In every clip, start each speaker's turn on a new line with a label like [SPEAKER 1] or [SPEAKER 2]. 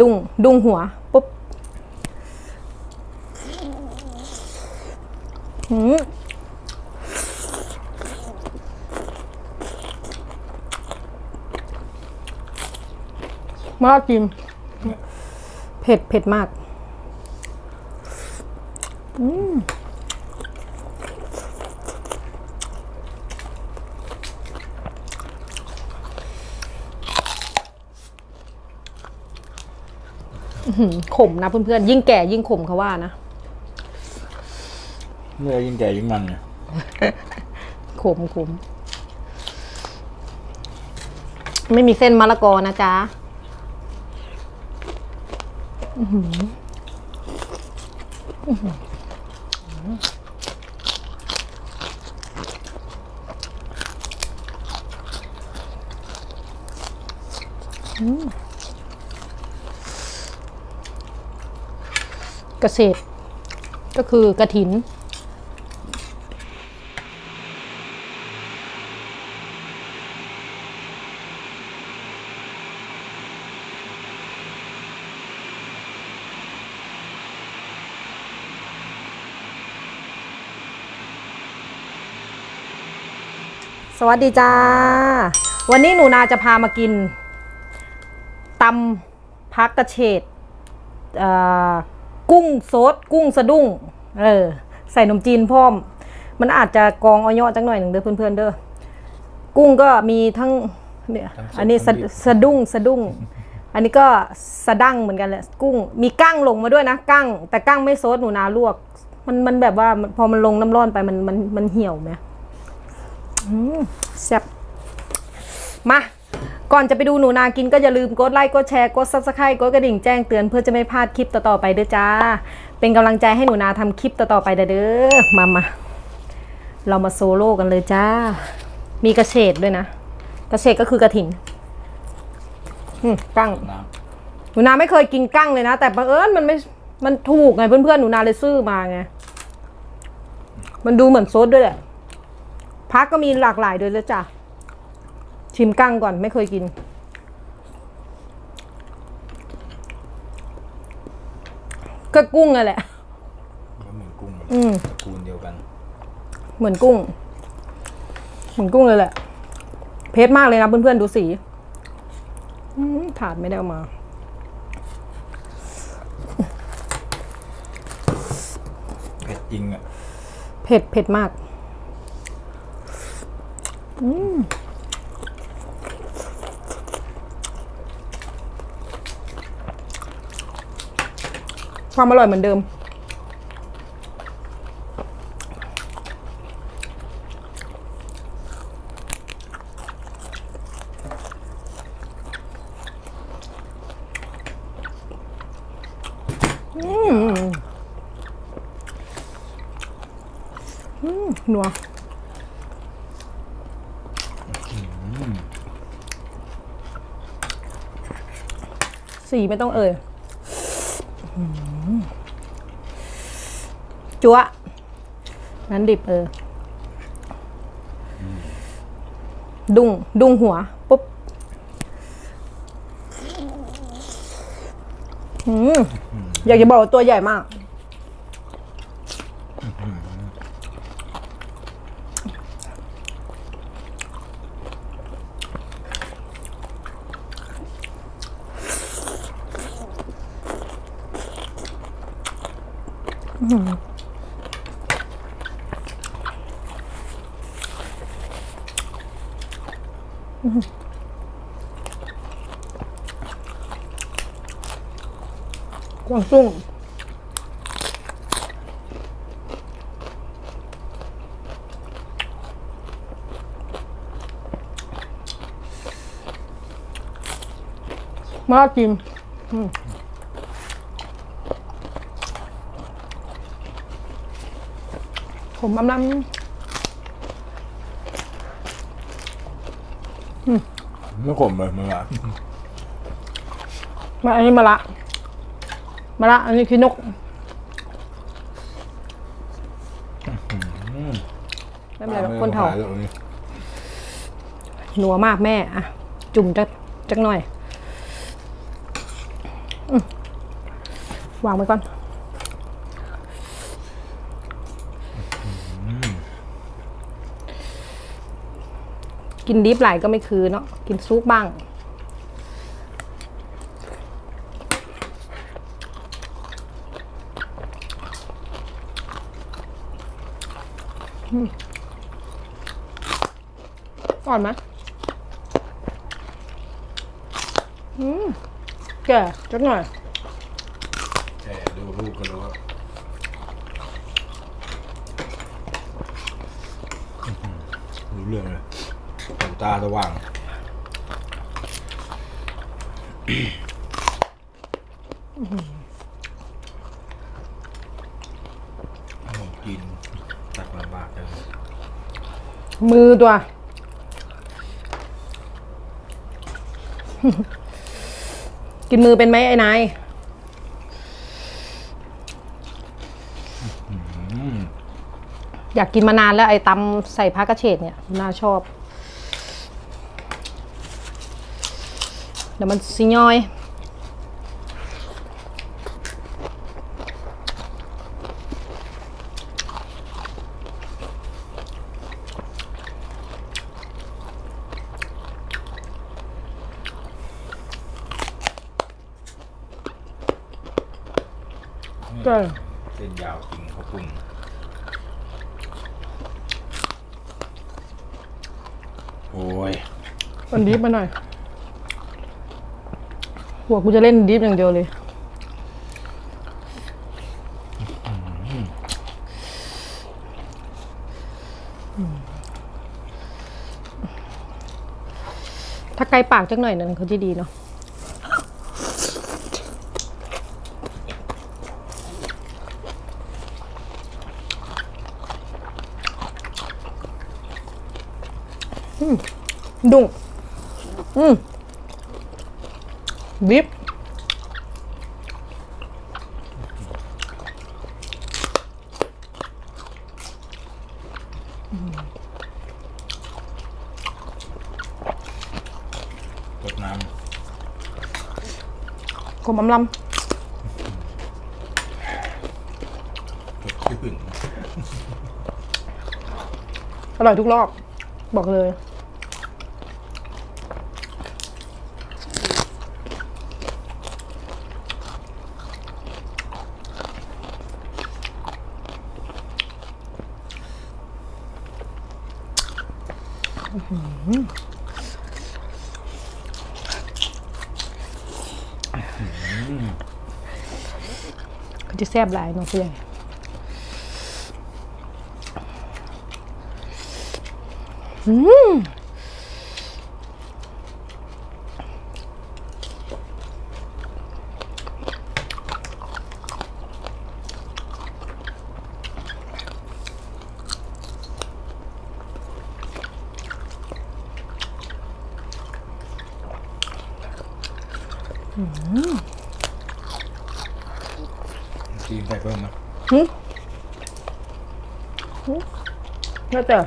[SPEAKER 1] ดุ้งดุ้งหัวปุ๊บหืมมากจริงเผ็ดเผ็ดมาก ขมนะเพื่อนๆ ยิ่งแก่ยิ่งขมเขาว่านะ
[SPEAKER 2] เนื้อยิ่งแก่ยิ่งมันไง
[SPEAKER 1] ขมขมไม่มีเส้นมะละกอนะจ๊ะอื้อหืออื้อหืออืม เกษตร ก็คือกระถิน สวัสดีจ้า วันนี้หนูนาจะพามากินตำพักกระเฉดเอ่อ กุ้งโซดกุ้งสะดุ้ง เออ ใส่นมจีนพร้อม มันอาจจะกองออยอจังหน่อยหนึ่งเด้อเพื่อนๆเด้อ กุ้งก็มีทั้งเนี่ยอันนี้สะสะดุ้งสะดุ้ง อันนี้ก็สะดั้งเหมือนกันแหละ กุ้ง มีกั้งลงมาด้วยนะกั้ง แต่กั้งไม่โซดหนูนาลวก มันมันแบบว่ามันพอมันลงน้ำร้อนไปมันมันมันเหี่ยวไหมอืมแซ่บมา ก่อนจะไปดูหนูนากินก็อย่าลืมกดไลค์กดแชร์กดซับสไครต์กดกระดิ่งแจ้งเตือนเพื่อจะไม่พลาดคลิปต่อๆไปเด้อจ้า เป็นกำลังใจให้หนูนาทำคลิปต่อๆไปเด้อมามาเรามาโซโล่กันเลยจ้า มีกระเฉดด้วยนะ กระเฉดก็คือกระถิ่นอืมกั้ง
[SPEAKER 2] น้
[SPEAKER 1] หนูนาไม่เคยกินกั้งเลยนะ แต่บังเอิญมันไม่มันถูกไงเพื่อนๆหนูนาเลยซื้อมาไงมันดูเหมือนซดด้วยแหละพักก็มีหลากหลายด้วยแล้วจ้ะ ชิมกั้งก่อนไม่เคยกิน ก็กุ้งนั่นแหละำ
[SPEAKER 2] ก็เหมือนกุ้ง
[SPEAKER 1] อืม
[SPEAKER 2] ตระกูลเดียวกัน
[SPEAKER 1] เหมือนกุ้ง เหมือนกุ้งเลยแหละ เพชรมากเลยนะเพื่อนๆ ดูสีอืมถาดไม่ได้เอามา
[SPEAKER 2] เผ็ดจริงอะ
[SPEAKER 1] เผ็ดเผ็ดมาก อืม ความอร่อยเหมือนเดิม อืม อืมนัวสีไม่ต้องเอ่ย จั๊วนั้นดิบเออ ดุงดุงหัว ปุ๊บอืมอยากจะบอกว่าตัวใหญ่มาก กวางตุ้งมาจิมอืมผมอำลำ
[SPEAKER 2] ไม่ขมเลยมึงอะ
[SPEAKER 1] มาอันนี้มะละ มะละอันนี้คือนกไม่เป็นไรหรอกคนเถ่า
[SPEAKER 2] ไม่ต้องขยหรอกนี่
[SPEAKER 1] หนัวมากแม่อะจุ่มจักจักหน่อยอืมวางไว้ก่อน กินดิฟไหลก็ไม่คือเนาะกินซุปบ้าง อืมก่อนไหมอืมแก่จักหน่อย
[SPEAKER 2] แต่ดูรูปก็รู้ว่าอื้อหือรู้เรื่องเลยหูตาสว่างขนมกิน ตักลำบากเลย
[SPEAKER 1] มือตัว กินมือเป็นไหมไอ้นายอยากกินมานานแล้วไอ้ตำใส่พักกระเฉดเนี่ยน่าชอบ เดี๋ยวมันสิย่อย ก็
[SPEAKER 2] เส้นยาวจริงเขาปรุงโอ้ย
[SPEAKER 1] มันดิฟมาหน่อยหัวกูจะเล่นดิฟอย่างเดียวเลย ถ้าไกลปากจักหน่อยนั่นเขาจะดีเนาะ ดุ้งอืมดิบ
[SPEAKER 2] กดน้
[SPEAKER 1] กลมอำลำ
[SPEAKER 2] กดขึ้นำ
[SPEAKER 1] อร่อยทุกรอบ บอกเลย ก็จะแซ่บหลายเนาะพี่ใหญ่อืมอืม
[SPEAKER 2] กินใส่เพิ่มไหม
[SPEAKER 1] หึหึน่าจะ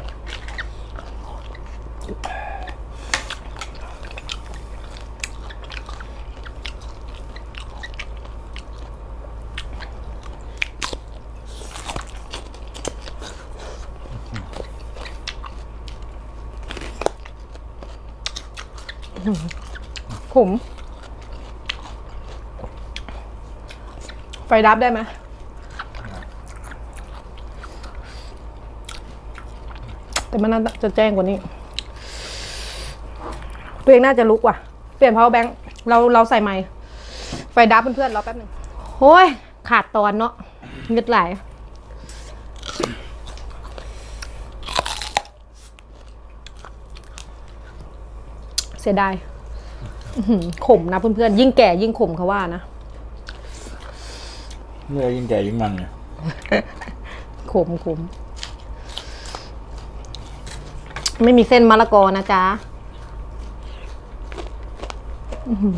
[SPEAKER 1] ขม ไฟดับได้ไหมแต่มันน่าจะแจ้งกว่านี้ ตัวเองน่าจะลุกว่ะ เปลี่ยน power bank เราเราใส่ไม้ไฟดับเพื่อนๆรอแป๊บหนึงโอ้ย ขาดตอนเนาะเงึดไหลายเสียดายอื้อหือ ขมนะเพื่อนๆ ยิ่งแก่ยิ่งขมเขาว่านะ
[SPEAKER 2] เมื่อยิ่งแก่ยิ่งมันไง
[SPEAKER 1] ขมขมไม่มีเส้นมะละกอนะจ๊ะอื้อหือ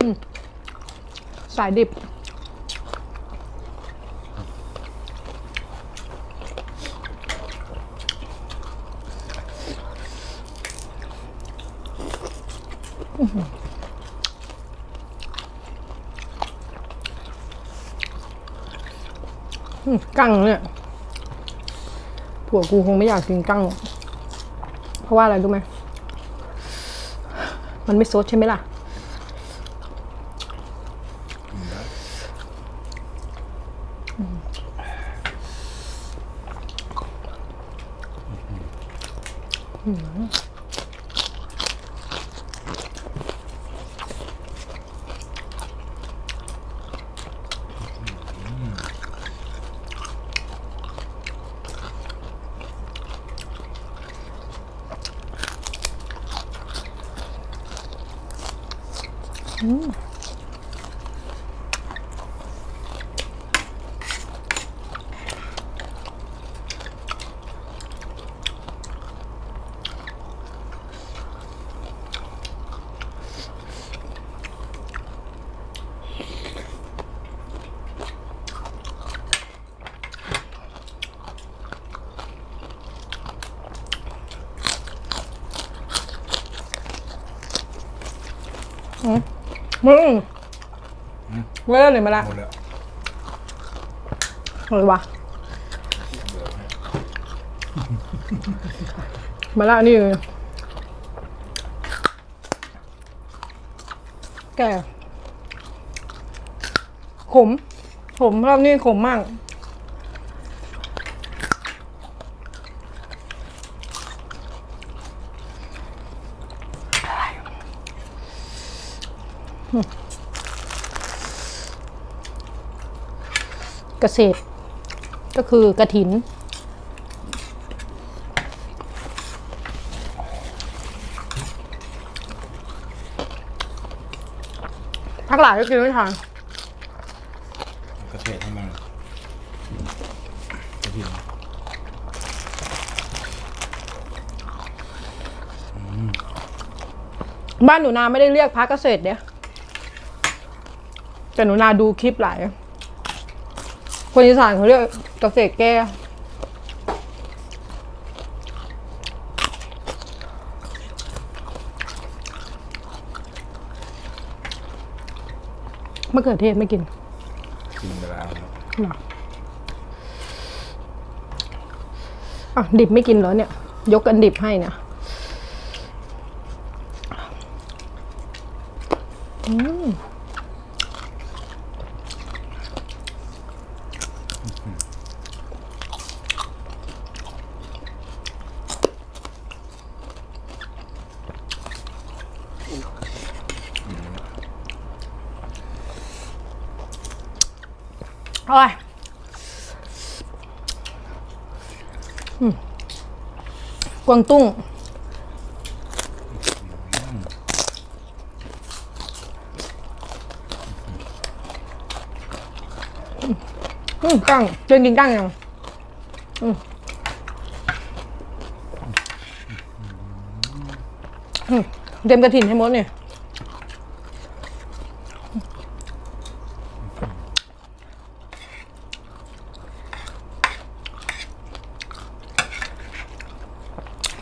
[SPEAKER 1] อืมสายดิบ กั้งเนี่ยผัวกูคงไม่อยากกินกั้ง เพราะว่าอะไรรู้ไหม มันไม่ซดใช่ไหมล่ะมึ งเลิกเลยมาละ
[SPEAKER 2] หมดแล้ว
[SPEAKER 1] เลยวะมาละนี่เลยแกขม ขมรอบนี้ขมมาก เกษตร ก็คือกระถิน พักหลายก็กินไม่ทาน
[SPEAKER 2] กระเทศให้มันกระเทียม
[SPEAKER 1] บ้านหนูนาไม่ได้เรียกพักเกษตรเนี่ย แต่หนูนาดูคลิปหลาย คนอีสานเขาเรียกเกษตรแก้มะเขือเทศไม่กิน
[SPEAKER 2] กินไปแล้วครับ
[SPEAKER 1] หรออะดิบไม่กินเหรอเนี่ย ยกกันดิบให้เนี่ยอืม โอ้ยอืม กวางตุ้ง อืมกั้งเจนกินกั้งยังอืมอืมเต็มกระถินให้หมดเนี่ย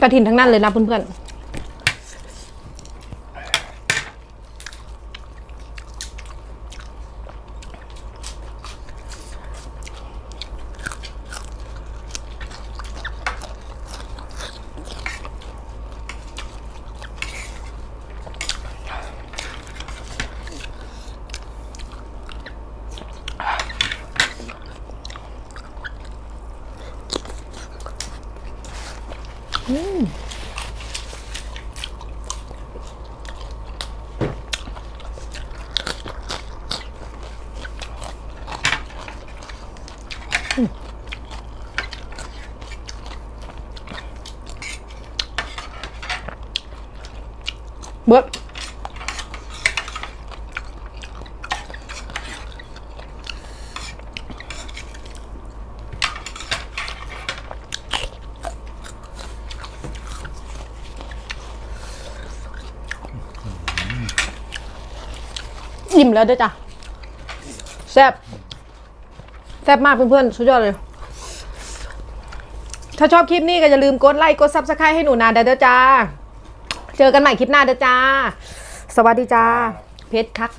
[SPEAKER 1] ระถินทั้งนั้นเลยนะเพื่อนๆ เอิ่มแล้วเด้อจ้ะแซ่บแซ่บมากเพื่อนๆสุดยอดเลย ถ้าชอบคลิปนี้ก็อย่าลืมกดไลค์กดซับสไครต์ให้หนูนาเด้อจ้า เจอกันใหม่คลิปหน้าเด้อจ้า สวัสดีจ้า เพชรคัก